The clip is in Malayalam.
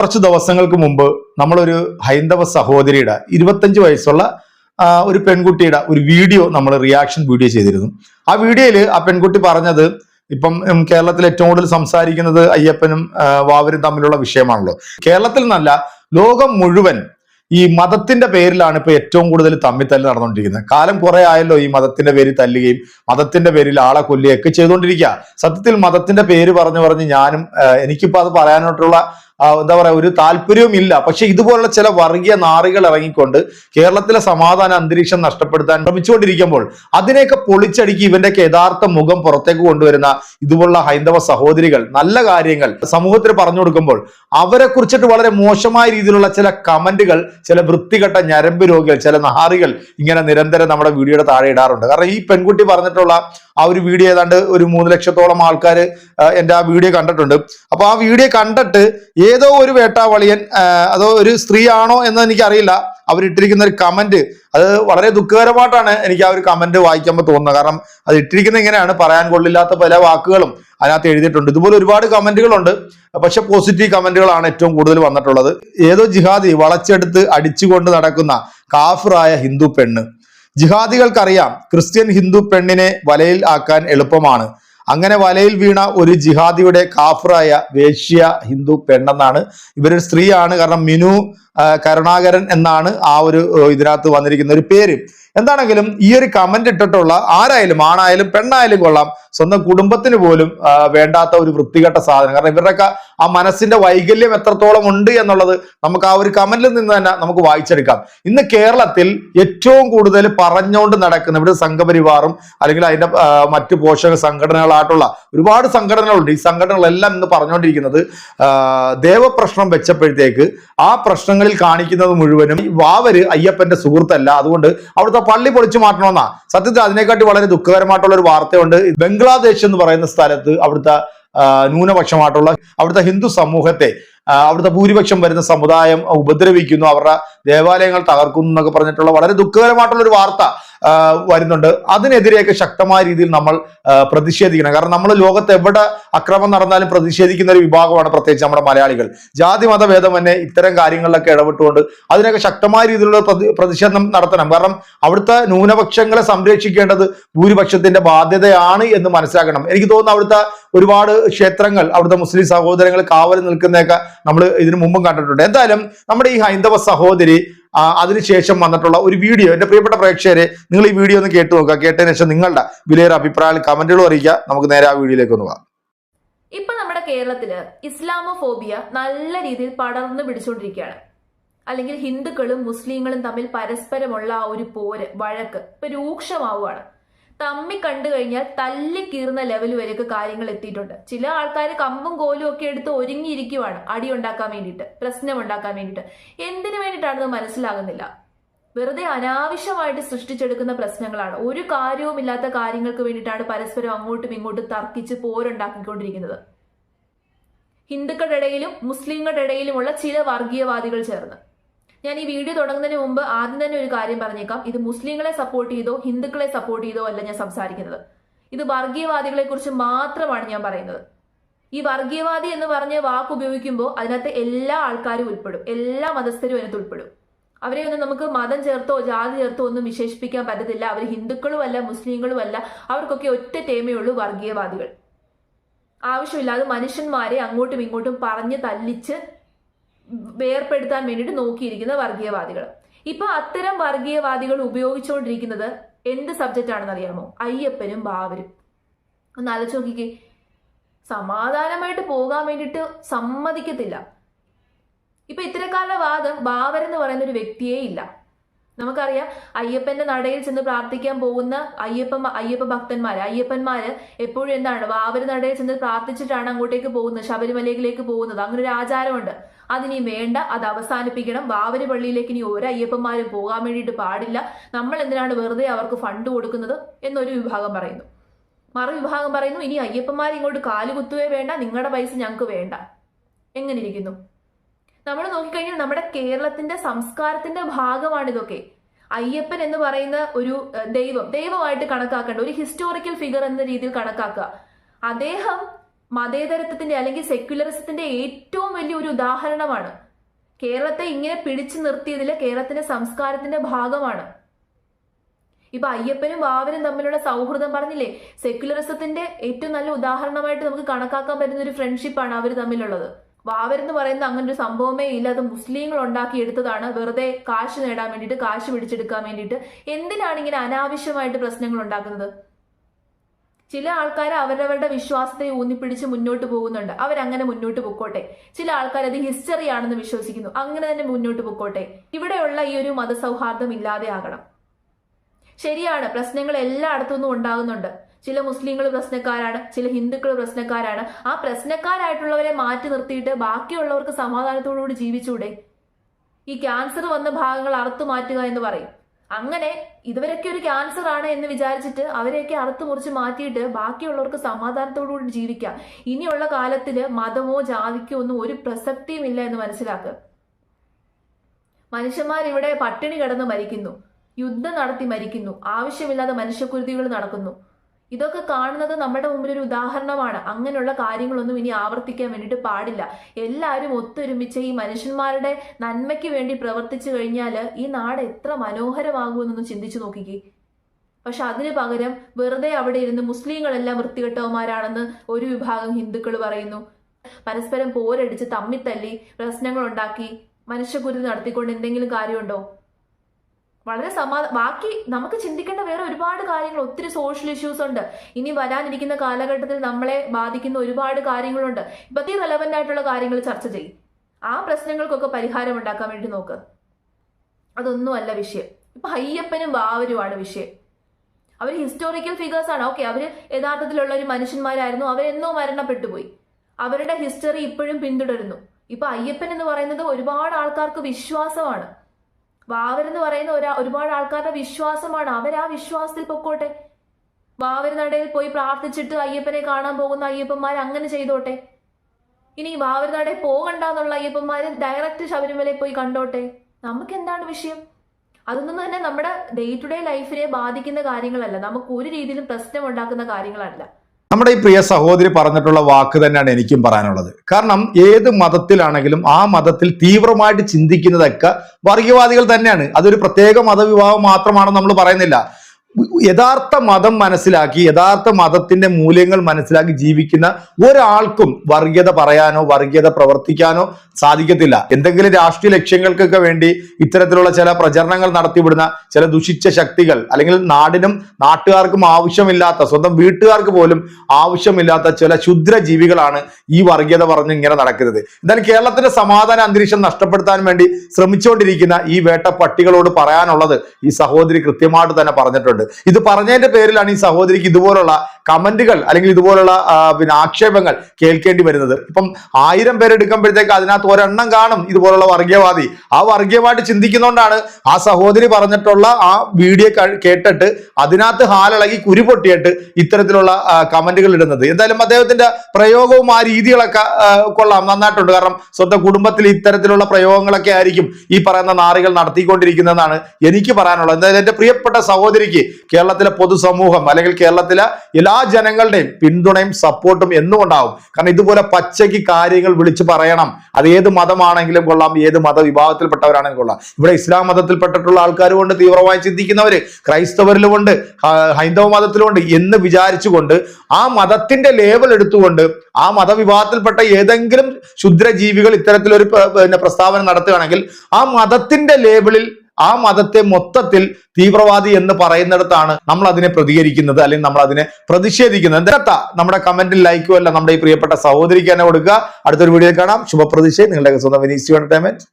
കുറച്ച് ദിവസങ്ങൾക്ക് മുമ്പ് നമ്മളൊരു ഹൈന്ദവ സഹോദരിയുടെ ഇരുപത്തഞ്ച് വയസ്സുള്ള ഒരു പെൺകുട്ടിയുടെ ഒരു വീഡിയോ നമ്മൾ റിയാക്ഷൻ വീഡിയോ ചെയ്തിരുന്നു. ആ വീഡിയോയിൽ ആ പെൺകുട്ടി പറഞ്ഞത് ഇപ്പം കേരളത്തിൽ ഏറ്റവും കൂടുതൽ സംസാരിക്കുന്നത് അയ്യപ്പനും വാവരും തമ്മിലുള്ള വിഷയമാണല്ലോ. കേരളത്തിൽ നിന്നല്ല ലോകം മുഴുവൻ ഈ മതത്തിന്റെ പേരിലാണ് ഇപ്പൊ ഏറ്റവും കൂടുതൽ തമ്മിത്തല്ല് നടന്നുകൊണ്ടിരിക്കുന്നത്. കാലം കുറെ ആയല്ലോ ഈ മതത്തിന്റെ പേരിൽ തല്ലുകയും മതത്തിന്റെ പേരിൽ ആളെ കൊല്ലുകയൊക്കെ ചെയ്തുകൊണ്ടിരിക്കുക. സത്യത്തിൽ മതത്തിന്റെ പേര് പറഞ്ഞു പറഞ്ഞ് ഞാനും എനിക്കിപ്പോ അത് പറയാനായിട്ടുള്ള എന്താ പറയുക ഒരു താല്പര്യവും ഇല്ല. പക്ഷെ ഇതുപോലുള്ള ചില വർഗീയ നാറികൾ ഇറങ്ങിക്കൊണ്ട് കേരളത്തിലെ സമാധാന അന്തരീക്ഷം നഷ്ടപ്പെടുത്താൻ ശ്രമിച്ചുകൊണ്ടിരിക്കുമ്പോൾ അതിനെയൊക്കെ പൊളിച്ചടുക്കി ഇവന്റെയൊക്കെ യഥാർത്ഥ മുഖം പുറത്തേക്ക് കൊണ്ടുവരുന്ന ഇതുപോലുള്ള ഹൈന്ദവ സഹോദരികൾ നല്ല കാര്യങ്ങൾ സമൂഹത്തിന് പറഞ്ഞു കൊടുക്കുമ്പോൾ അവരെ കുറിച്ചിട്ട് വളരെ മോശമായ രീതിയിലുള്ള ചില കമന്റുകൾ ചില വൃത്തികെട്ട ഞരമ്പ് രോഗികൾ ചില നഹാറികൾ ഇങ്ങനെ നിരന്തരം നമ്മുടെ വീഡിയോയുടെ താഴെ ഇടാറുണ്ട്. കാരണം ഈ പെൺകുട്ടി പറഞ്ഞിട്ടുള്ള ആ ഒരു വീഡിയോ ഏതാണ്ട് ഒരു മൂന്ന് ലക്ഷത്തോളം ആൾക്കാർ എന്റെ ആ വീഡിയോ കണ്ടിട്ടുണ്ട്. അപ്പൊ ആ വീഡിയോ കണ്ടിട്ട് ഏതോ ഒരു വേട്ടാവളിയൻ അതോ ഒരു സ്ത്രീയാണോ എന്ന് എനിക്കറിയില്ല. അവരിട്ടിരിക്കുന്ന ഒരു കമന്റ് അത് വളരെ ദുഃഖകരമായിട്ടാണ് എനിക്ക് ആ ഒരു കമന്റ് വായിക്കുമ്പോൾ തോന്നുന്നത്. കാരണം അത് ഇട്ടിരിക്കുന്ന ഇങ്ങനെയാണ്. പറയാൻ കൊള്ളില്ലാത്ത പല വാക്കുകളും അതിനകത്ത് എഴുതിയിട്ടുണ്ട്. ഇതുപോലെ ഒരുപാട് കമന്റുകളുണ്ട് പക്ഷെ പോസിറ്റീവ് കമന്റുകളാണ് ഏറ്റവും കൂടുതൽ വന്നിട്ടുള്ളത്. ഏതോ ജിഹാദി വളച്ചെടുത്ത് അടിച്ചുകൊണ്ട് നടക്കുന്ന കാഫിറായ ഹിന്ദു പെണ്ണ്. ജിഹാദികൾക്കറിയാം ക്രിസ്ത്യൻ ഹിന്ദു പെണ്ണിനെ വലയിൽ ആക്കാൻ എളുപ്പമാണ്. അങ്ങനെ വലയിൽ വീണ ഒരു ജിഹാദിയുടെ കാഫറായ വേശ്യ ഹിന്ദു പെണ്ണെന്നാണ്. ഇവരൊരു സ്ത്രീയാണ്. കാരണം മിനു കരുണാകരൻ എന്നാണ് ആ ഒരു ഇതിനകത്ത് വന്നിരിക്കുന്ന ഒരു പേര്. എന്താണെങ്കിലും ഈ ഒരു കമന്റ് ഇട്ടിട്ടുള്ള ആരായാലും ആണായാലും പെണ്ണായാലും കൊള്ളാം. സ്വന്തം കുടുംബത്തിന് പോലും വേണ്ടാത്ത ഒരു വൃത്തികെട്ട സാധനം. കാരണം ഇവരുടെയൊക്കെ ആ മനസ്സിന്റെ വൈകല്യം എത്രത്തോളം ഉണ്ട് എന്നുള്ളത് നമുക്ക് ആ ഒരു കമന്റിൽ നിന്ന് തന്നെ നമുക്ക് വായിച്ചെടുക്കാം. ഇന്ന് കേരളത്തിൽ ഏറ്റവും കൂടുതൽ പറഞ്ഞുകൊണ്ട് നടക്കുന്ന ഇവിടെ സംഘപരിവാറും അല്ലെങ്കിൽ അതിന്റെ മറ്റു പോഷക സംഘടനകളായിട്ടുള്ള ഒരുപാട് സംഘടനകളുണ്ട്. ഈ സംഘടനകളെല്ലാം ഇന്ന് പറഞ്ഞുകൊണ്ടിരിക്കുന്നത് ദേവപ്രശ്നം വെച്ചപ്പോഴത്തേക്ക് ആ പ്രശ്നങ്ങളിൽ കാണിക്കുന്നത് മുഴുവനും വാവര് അയ്യപ്പന്റെ സുഹൃത്തല്ല. അതുകൊണ്ട് അവിടുത്തെ പള്ളി പൊളിച്ചു മാറ്റണമെന്നാ. സത്യത്തിൽ അതിനെക്കാട്ടി വളരെ ദുഃഖകരമായിട്ടുള്ള ഒരു വാർത്തയുണ്ട്. ബംഗ്ലാദേശ് എന്ന് പറയുന്ന സ്ഥലത്ത് അവിടുത്തെ ന്യൂനപക്ഷമായിട്ടുള്ള അവിടുത്തെ ഹിന്ദു സമൂഹത്തെ അവിടുത്തെ ഭൂരിപക്ഷം വരുന്ന സമുദായം ഉപദ്രവിക്കുന്നു. അവരുടെ ദേവാലയങ്ങൾ തകർക്കുന്നു എന്നൊക്കെ പറഞ്ഞിട്ടുള്ള വളരെ ദുഃഖകരമായിട്ടുള്ള ഒരു വാർത്ത. വരുന്നുണ്ട്. അതിനെതിരെയൊക്കെ ശക്തമായ രീതിയിൽ നമ്മൾ പ്രതിഷേധിക്കണം. കാരണം നമ്മൾ ലോകത്ത് എവിടെ അക്രമം നടന്നാലും പ്രതിഷേധിക്കുന്ന ഒരു വിഭാഗമാണ് പ്രത്യേകിച്ച് നമ്മുടെ മലയാളികൾ. ജാതി മതഭേദം തന്നെ ഇത്തരം കാര്യങ്ങളിലൊക്കെ ഇടപെട്ടുകൊണ്ട് അതിനൊക്കെ ശക്തമായ രീതിയിലുള്ള പ്രതിഷേധം നടത്തണം. കാരണം അവിടുത്തെ ന്യൂനപക്ഷങ്ങളെ സംരക്ഷിക്കേണ്ടത് ഭൂരിപക്ഷത്തിന്റെ ബാധ്യതയാണ് എന്ന് മനസ്സിലാക്കണം. എനിക്ക് തോന്നുന്നു അവിടുത്തെ ഒരുപാട് ക്ഷേത്രങ്ങൾ അവിടുത്തെ മുസ്ലിം സഹോദരങ്ങൾ കാവൽ നിൽക്കുന്നതൊക്കെ നമ്മൾ ഇതിനു മുമ്പും കണ്ടിട്ടുണ്ട്. എന്തായാലും നമ്മുടെ ഈ ഹൈന്ദവ സഹോദരി അതിനുശേഷം വന്നിട്ടുള്ള ഒരു വീഡിയോ എന്റെ പ്രിയപ്പെട്ട പ്രേക്ഷകരെ നിങ്ങൾ ഈ വീഡിയോ ഒന്ന് കേട്ടു നോക്കുക. കേട്ടതിന് ശേഷം നിങ്ങളുടെ വിലയേറെ അഭിപ്രായങ്ങൾ കമന്റുകളും അറിയിക്കുക. നമുക്ക് നേരെ ആ വീഡിയോയിലേക്ക് ഒന്ന് പോകാം. ഇപ്പൊ നമ്മുടെ കേരളത്തിൽ ഇസ്ലാമോഫോബിയ നല്ല രീതിയിൽ പടർന്നു പിടിച്ചുകൊണ്ടിരിക്കുകയാണ്. അല്ലെങ്കിൽ ഹിന്ദുക്കളും മുസ്ലിങ്ങളും തമ്മിൽ പരസ്പരമുള്ള ആ ഒരു പോര് വഴക്ക് ഇപ്പൊ രൂക്ഷമാവുകയാണ്. തമ്മി കണ്ടു കഴിഞ്ഞാൽ തല്ലി കീറുന്ന ലെവൽ വരെയൊക്കെ കാര്യങ്ങൾ എത്തിയിട്ടുണ്ട്. ചില ആൾക്കാർ കമ്പും കോലും ഒക്കെ എടുത്ത് ഒരുങ്ങിയിരിക്കുവാണ്. അടി ഉണ്ടാക്കാൻ വേണ്ടിയിട്ട് പ്രശ്നം ഉണ്ടാക്കാൻ വേണ്ടിയിട്ട്. എന്തിനു വേണ്ടിയിട്ടാണെന്ന് മനസ്സിലാകുന്നില്ല. വെറുതെ അനാവശ്യമായിട്ട് സൃഷ്ടിച്ചെടുക്കുന്ന പ്രശ്നങ്ങളാണ്. ഒരു കാര്യവുമില്ലാത്ത കാര്യങ്ങൾക്ക് വേണ്ടിയിട്ടാണ് പരസ്പരം അങ്ങോട്ടും ഇങ്ങോട്ടും തർക്കിച്ച് പോരുണ്ടാക്കിക്കൊണ്ടിരിക്കുന്നത്. ഹിന്ദുക്കളുടെ ഇടയിലും മുസ്ലിങ്ങളുടെ ഇടയിലുമുള്ള ചില വർഗീയവാദികൾ ചേർന്ന്. ഞാൻ ഈ വീഡിയോ തുടങ്ങുന്നതിന് മുമ്പ് ആദ്യം തന്നെ ഒരു കാര്യം പറഞ്ഞേക്കാം. ഇത് മുസ്ലിങ്ങളെ സപ്പോർട്ട് ചെയ്തോ ഹിന്ദുക്കളെ സപ്പോർട്ട് ചെയ്തോ അല്ല ഞാൻ സംസാരിക്കുന്നത്. ഇത് വർഗീയവാദികളെ കുറിച്ച് മാത്രമാണ് ഞാൻ പറയുന്നത്. ഈ വർഗീയവാദി എന്ന് പറഞ്ഞ വാക്ക് ഉപയോഗിക്കുമ്പോൾ അതിനകത്ത് എല്ലാ ആൾക്കാരും ഉൾപ്പെടും. എല്ലാ മതസ്ഥരും അതിനകത്ത് ഉൾപ്പെടും. അവരെ ഒന്നും നമുക്ക് മതം ചേർത്തോ ജാതി ചേർത്തോ ഒന്നും വിശേഷിപ്പിക്കാൻ പറ്റത്തില്ല. അവർ ഹിന്ദുക്കളും അല്ല മുസ്ലിങ്ങളും അല്ല. അവർക്കൊക്കെ ഒറ്റ ഉള്ളൂ വർഗീയവാദികൾ. ആവശ്യമില്ലാതെ മനുഷ്യന്മാരെ അങ്ങോട്ടും ഇങ്ങോട്ടും പറഞ്ഞ് തല്ലിച്ച് വേർപ്പെടുത്താൻ വേണ്ടിയിട്ട് നോക്കിയിരിക്കുന്ന വർഗീയവാദികൾ. ഇപ്പൊ അത്തരം വർഗീയവാദികൾ ഉപയോഗിച്ചുകൊണ്ടിരിക്കുന്നത് എന്ത് സബ്ജക്റ്റ് ആണെന്ന് അറിയാമോ? അയ്യപ്പനും ബാവരും ഒന്ന് ആലോചിച്ച് നോക്കിക്കേ. സമാധാനമായിട്ട് പോകാൻ വേണ്ടിയിട്ട് സമ്മതിക്കത്തില്ല. ഇപ്പൊ ഇത്തരക്കാരുടെ വാദം ബാവർ എന്ന് പറയുന്ന ഒരു വ്യക്തിയേ ഇല്ല. നമുക്കറിയാം അയ്യപ്പന്റെ നടയിൽ ചെന്ന് പ്രാർത്ഥിക്കാൻ പോകുന്ന അയ്യപ്പ അയ്യപ്പ ഭക്തന്മാര് അയ്യപ്പന്മാര് എപ്പോഴും എന്താണ്? വാവര് നടയിൽ ചെന്ന് പ്രാർത്ഥിച്ചിട്ടാണ് അങ്ങോട്ടേക്ക് പോകുന്നത് ശബരിമലയിലേക്ക് പോകുന്നത്. അങ്ങനെ ഒരു ആചാരമുണ്ട്. അതിനി വേണ്ട അത് അവസാനിപ്പിക്കണം. വാവരി പള്ളിയിലേക്ക് ഇനി ഒരു അയ്യപ്പന്മാരും പോകാൻ വേണ്ടിയിട്ട് പാടില്ല. നമ്മൾ എന്തിനാണ് വെറുതെ അവർക്ക് ഫണ്ട് കൊടുക്കുന്നത് എന്നൊരു വിഭാഗം പറയുന്നു. മറുവിഭാഗം പറയുന്നു ഇനി അയ്യപ്പന്മാർ ഇങ്ങോട്ട് കാലുകുത്തുവേ വേണ്ട നിങ്ങളുടെ പൈസ ഞങ്ങൾക്ക് വേണ്ട. എങ്ങനെ ഇരിക്കുന്നു? നമ്മൾ നോക്കിക്കഴിഞ്ഞാൽ നമ്മുടെ കേരളത്തിന്റെ സംസ്കാരത്തിന്റെ ഭാഗമാണ് ഇതൊക്കെ അയ്യപ്പൻ എന്ന് പറയുന്ന ഒരു ദൈവം ദൈവമായിട്ട് കണക്കാക്കേണ്ട ഒരു ഹിസ്റ്റോറിക്കൽ ഫിഗർ എന്ന രീതിയിൽ കണക്കാക്കുക. അദ്ദേഹം മതേതരത്വത്തിന്റെ അല്ലെങ്കിൽ സെക്യുലറിസത്തിന്റെ ഏറ്റവും വലിയ ഒരു ഉദാഹരണമാണ്. കേരളത്തെ ഇങ്ങനെ പിടിച്ചു നിർത്തിയതിൽ കേരളത്തിന്റെ സംസ്കാരത്തിന്റെ ഭാഗമാണ്. ഇപ്പൊ അയ്യപ്പനും വാവനും തമ്മിലുള്ള സൗഹൃദം പറഞ്ഞില്ലേ? സെക്യുലറിസത്തിന്റെ ഏറ്റവും നല്ല ഉദാഹരണമായിട്ട് നമുക്ക് കണക്കാക്കാൻ പറ്റുന്ന ഒരു ഫ്രണ്ട്ഷിപ്പാണ് അവർ തമ്മിലുള്ളത്. വാവരെന്ന് പറയുന്നത് അങ്ങനെ ഒരു സംഭവമേ ഇല്ല. അത് മുസ്ലിങ്ങൾ ഉണ്ടാക്കി എടുത്തതാണ്. വെറുതെ കാശ് നേടാൻ വേണ്ടിയിട്ട് കാശ് പിടിച്ചെടുക്കാൻ വേണ്ടിയിട്ട്. എന്തിനാണ് ഇങ്ങനെ അനാവശ്യമായിട്ട് പ്രശ്നങ്ങൾ ഉണ്ടാക്കുന്നത്? ചില ആൾക്കാർ അവരവരുടെ വിശ്വാസത്തെ ഊന്നിപ്പിടിച്ച് മുന്നോട്ട് പോകുന്നുണ്ട്. അവരങ്ങനെ മുന്നോട്ട് പൊക്കോട്ടെ. ചില ആൾക്കാർ അത് ഹിസ്റ്ററി ആണെന്ന് വിശ്വസിക്കുന്നു. അങ്ങനെ തന്നെ മുന്നോട്ട് പൊക്കോട്ടെ. ഇവിടെയുള്ള ഈ ഒരു മതസൗഹാർദ്ദം ഇല്ലാതെ ആകണം. ശരിയാണ് പ്രശ്നങ്ങൾ എല്ലായിടത്തു നിന്നും ഉണ്ടാകുന്നുണ്ട്. ചില മുസ്ലിങ്ങൾ പ്രശ്നക്കാരാണ് ചില ഹിന്ദുക്കൾ പ്രശ്നക്കാരാണ്. ആ പ്രശ്നക്കാരായിട്ടുള്ളവരെ മാറ്റി നിർത്തിയിട്ട് ബാക്കിയുള്ളവർക്ക് സമാധാനത്തോടുകൂടി ജീവിച്ചൂടെ? ഈ ക്യാൻസർ വന്ന ഭാഗങ്ങൾ അറുത്തു മാറ്റുക എന്ന് പറയും. അങ്ങനെ ഇതുവരൊക്കെ ഒരു ക്യാൻസർ ആണ് എന്ന് വിചാരിച്ചിട്ട് അവരെയൊക്കെ അറുത്തു മുറിച്ച് മാറ്റിയിട്ട് ബാക്കിയുള്ളവർക്ക് സമാധാനത്തോടുകൂടി ജീവിക്കാം. ഇനിയുള്ള കാലത്തിൽ മതമോ ജാതിക്കോ ഒന്നും ഒരു പ്രസക്തിയും ഇല്ല എന്ന് മനസ്സിലാക്കുക മനുഷ്യന്മാർ ഇവിടെ പട്ടിണി കിടന്ന് മരിക്കുന്നു. യുദ്ധം നടത്തി മരിക്കുന്നു. ആവശ്യമില്ലാതെ മനുഷ്യക്കുരുതികൾ നടക്കുന്നു. ഇതൊക്കെ കാണുന്നത് നമ്മുടെ മുമ്പിൽ ഒരു ഉദാഹരണമാണ്. അങ്ങനെയുള്ള കാര്യങ്ങളൊന്നും ഇനി ആവർത്തിക്കാൻ വേണ്ടിയിട്ട് പാടില്ല. എല്ലാവരും ഒത്തൊരുമിച്ച് ഈ മനുഷ്യന്മാരുടെ നന്മയ്ക്ക് വേണ്ടി പ്രവർത്തിച്ചു കഴിഞ്ഞാൽ ഈ നാട് എത്ര മനോഹരമാകുമെന്നൊന്ന് ചിന്തിച്ചു നോക്കിക്കേ. പക്ഷെ അതിന് പകരം വെറുതെ അവിടെ ഇരുന്ന് മുസ്ലിങ്ങളെല്ലാം വൃത്തികെട്ടവന്മാരാണെന്ന് ഒരു വിഭാഗം ഹിന്ദുക്കൾ പറയുന്നു. പരസ്പരം പോരടിച്ച് തമ്മിത്തല്ലി പ്രശ്നങ്ങൾ ഉണ്ടാക്കി മനുഷ്യക്കുരുതി നടത്തിക്കൊണ്ട് എന്തെങ്കിലും കാര്യമുണ്ടോ? വളരെ സമാ ബാക്കി നമുക്ക് ചിന്തിക്കേണ്ട വേറെ ഒരുപാട് കാര്യങ്ങൾ ഒത്തിരി സോഷ്യൽ ഇഷ്യൂസ് ഉണ്ട്. ഇനി വരാനിരിക്കുന്ന കാലഘട്ടത്തിൽ നമ്മളെ ബാധിക്കുന്ന ഒരുപാട് കാര്യങ്ങളുണ്ട്. ഇപ്പത്തി റെലവെന്റ് ആയിട്ടുള്ള കാര്യങ്ങൾ ചർച്ച ചെയ്യും. ആ പ്രശ്നങ്ങൾക്കൊക്കെ പരിഹാരം ഉണ്ടാക്കാൻ വേണ്ടി നോക്ക്. അതൊന്നുമല്ല വിഷയം. ഇപ്പൊ അയ്യപ്പനും വാവരുമാണ് വിഷയം. അവർ ഹിസ്റ്റോറിക്കൽ ഫിഗേഴ്സ് ആണ്. ഓക്കെ അവർ യഥാർത്ഥത്തിലുള്ള ഒരു മനുഷ്യന്മാരായിരുന്നു. അവരെന്നോ മരണപ്പെട്ടു പോയി. അവരുടെ ഹിസ്റ്ററി ഇപ്പോഴും പിന്തുടരുന്നു. ഇപ്പൊ അയ്യപ്പൻ എന്ന് പറയുന്നത് ഒരുപാട് ആൾക്കാർക്ക് വിശ്വാസമാണ്. വാവരെന്ന് പറയുന്ന ഒരാ ഒരുപാട് ആൾക്കാരുടെ വിശ്വാസമാണ്. അവർ ആ വിശ്വാസത്തിൽ പൊക്കോട്ടെ. വാവര് നടയിൽ പോയി പ്രാർത്ഥിച്ചിട്ട് അയ്യപ്പനെ കാണാൻ പോകുന്ന അയ്യപ്പന്മാർ അങ്ങനെ ചെയ്തോട്ടെ. ഇനി വാവര് നടയിൽ പോകണ്ട എന്നുള്ള അയ്യപ്പന്മാര് ഡയറക്റ്റ് ശബരിമലയിൽ പോയി കണ്ടോട്ടെ. നമുക്ക് എന്താണ് വിഷയം? അതൊന്നും തന്നെ നമ്മുടെ ഡേ ടു ഡേ ലൈഫിനെ ബാധിക്കുന്ന കാര്യങ്ങളല്ല. നമുക്ക് ഒരു രീതിയിലും പ്രശ്നം ഉണ്ടാക്കുന്ന കാര്യങ്ങളല്ല. നമ്മുടെ ഈ പ്രിയ സഹോദരി പറഞ്ഞിട്ടുള്ള വാക്ക് തന്നെയാണ് എനിക്കും പറയാനുള്ളത്. കാരണം ഏത് മതത്തിലാണെങ്കിലും ആ മതത്തിൽ തീവ്രമായിട്ട് ചിന്തിക്കുന്നതൊക്കെ വർഗീയവാദികൾ തന്നെയാണ്. അതൊരു പ്രത്യേക മതവിഭാഗം മാത്രമാണെന്ന് നമ്മൾ പറയുന്നില്ല. യഥാർത്ഥ മതം മനസ്സിലാക്കി യഥാർത്ഥ മതത്തിന്റെ മൂല്യങ്ങൾ മനസ്സിലാക്കി ജീവിക്കുന്ന ഒരാൾക്കും വർഗീയത പറയാനോ വർഗീയത പ്രവർത്തിക്കാനോ സാധിക്കത്തില്ല. എന്തെങ്കിലും രാഷ്ട്രീയ ലക്ഷ്യങ്ങൾക്കൊക്കെ വേണ്ടി ഇത്തരത്തിലുള്ള ചില പ്രചരണങ്ങൾ നടത്തിവിടുന്ന ചില ദുഷിച്ച ശക്തികൾ അല്ലെങ്കിൽ നാടിനും നാട്ടുകാർക്കും ആവശ്യമില്ലാത്ത സ്വന്തം വീട്ടുകാർക്ക് പോലും ആവശ്യമില്ലാത്ത ചില ക്ഷുദ്ര ജീവികളാണ് ഈ വർഗീയത പറഞ്ഞ് ഇങ്ങനെ നടക്കുന്നത്. എന്തായാലും കേരളത്തിന്റെ സമാധാന അന്തരീക്ഷം നഷ്ടപ്പെടുത്താൻ വേണ്ടി ശ്രമിച്ചുകൊണ്ടിരിക്കുന്ന ഈ വേട്ട പട്ടികളോട് പറയാനുള്ളത് ഈ സഹോദരി കൃത്യമായിട്ട് തന്നെ പറഞ്ഞിട്ടുണ്ട്. ഇത് പറഞ്ഞതിന്റെ പേരിലാണ് ഈ സഹോദരിക്ക് ഇതുപോലുള്ള കമന്റുകൾ അല്ലെങ്കിൽ ഇതുപോലുള്ള പിന്നെ ആക്ഷേപങ്ങൾ കേൾക്കേണ്ടി വരുന്നത്. ഇപ്പം ആയിരം പേരെടുക്കുമ്പോഴത്തേക്ക് അതിനകത്ത് ഒരെണ്ണം കാണും ഇതുപോലുള്ള വർഗീയവാദി ആ വർഗീയമായിട്ട് ചിന്തിക്കുന്നതുകൊണ്ടാണ് ആ സഹോദരി പറഞ്ഞിട്ടുള്ള ആ വീഡിയോ കേട്ടിട്ട് അതിനകത്ത് ഹാലിളകി കുരു പൊട്ടിയിട്ട് ഇത്തരത്തിലുള്ള കമന്റുകൾ ഇടുന്നത്. എന്തായാലും അദ്ദേഹത്തിന്റെ പ്രയോഗവും ആ രീതികളൊക്കെ കൊള്ളാം. നന്നായിട്ടുണ്ട്. കാരണം സ്വന്തം കുടുംബത്തിൽ ഇത്തരത്തിലുള്ള പ്രയോഗങ്ങളൊക്കെ ആയിരിക്കും ഈ പറയുന്ന നാറികൾ നടത്തിക്കൊണ്ടിരിക്കുന്നതെന്നാണ് എനിക്ക് പറയാനുള്ളത്. എന്തായാലും എന്റെ പ്രിയപ്പെട്ട സഹോദരിക്ക് കേരളത്തിലെ പൊതുസമൂഹം അല്ലെങ്കിൽ കേരളത്തിലെ എല്ലാ ജനങ്ങളുടെയും പിന്തുണയും സപ്പോർട്ടും എന്നും ഉണ്ടാവും കാരണം ഇതുപോലെ പച്ചയ്ക്ക് കാര്യങ്ങൾ വിളിച്ചു പറയണം. അത് ഏത് മതമാണെങ്കിലും കൊള്ളാം ഏത് മതവിഭാഗത്തിൽപ്പെട്ടവരാണെങ്കിലും കൊള്ളാം. ഇവിടെ ഇസ്ലാം മതത്തിൽപ്പെട്ടിട്ടുള്ള ആൾക്കാരുമുണ്ട് തീവ്രമായി ചിന്തിക്കുന്നവര്. ക്രൈസ്തവരിലുമുണ്ട് ഹൈന്ദവ മതത്തിലുമുണ്ട് എന്ന് വിചാരിച്ചുകൊണ്ട് ആ മതത്തിന്റെ ലേബൽ എടുത്തുകൊണ്ട് ആ മതവിഭാഗത്തിൽപ്പെട്ട ഏതെങ്കിലും ക്ഷുദ്രജീവികൾ ഇത്തരത്തിലൊരു പിന്നെ പ്രസ്താവന നടത്തുകയാണെങ്കിൽ ആ മതത്തിന്റെ ലേബിളിൽ ആ മതത്തെ മൊത്തത്തിൽ തീവ്രവാദി എന്ന് പറയുന്നിടത്താണ് നമ്മൾ അതിനെ പ്രതികരിക്കുന്നത് അല്ലെങ്കിൽ നമ്മൾ അതിനെ പ്രതിഷേധിക്കുന്നത്. എന്താ നമ്മുടെ കമന്റിൽ ലൈക്കും അല്ല നമ്മുടെ ഈ പ്രിയപ്പെട്ട സഹോദരിക്ക് തന്നെ കൊടുക്കുക. അടുത്തൊരു വീഡിയോ കാണാം. ശുഭപ്രതിഷേ നിങ്ങളുടെ സ്വന്തം വിനീസ് എന്റർടൈൻമെന്റ്